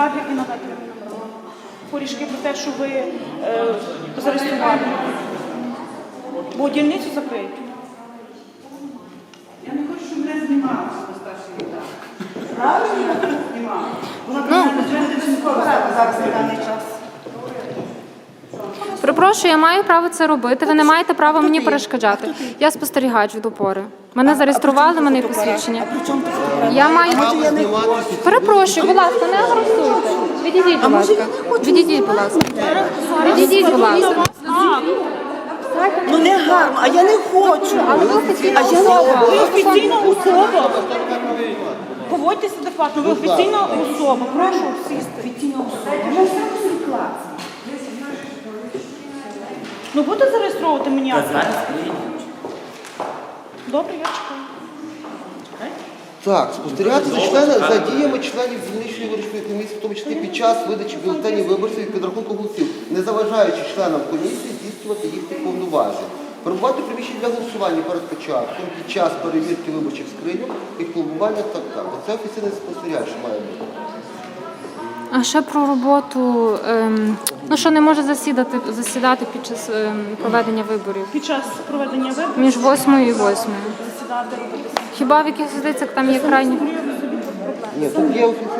І надати. Поріжки про те, що ви е, зареєстрували. Бо дільницю закриють. Я не хочу, щоб мене знімали на старший етап. Правильно? Знімали. Вона Ну. ну, зараз на даний час. Перепрошую, я маю право це робити. Ви не маєте права мені перешкоджати. Я спостерігач від опори. Мене зареєстрували, мене є посвідчення. Я маю перепрошую, будь ласка, не агресуйте. Відійдіть, будь ласка. Відійдіть, будь ласка. Відійдіть, будь ласка. Ну не гарно, а я не хочу. Але ви офіційна А я не особа. Ви офіційна особа. Поводьтеся адекватно. Ви офіційна особа. Прошу сісти. Офіційна особа. Ну будете зареєстровувати мені акт? Добре, я чекаю. Так, спостерігати за члени за діями членів дільничної вирішної комісії, в тому числі під час видачі бюлетенів виборців і підрахунку голосів, не заважаючи членам комісії здійснювати їхні повноважень. Перебувати в приміщенні для голосування перед початком, під час перевірки виборчих скриньок, їх пломбування так так. Це офіційний спостерігач має бути. А ще про роботу. ем, ну що не може засідати засідати під час ем, проведення виборів Під час проведення виборів між восьмою і восьмою. засідати робити. Хіба в якихось здається, там є крайні? Ні, тут є офіційний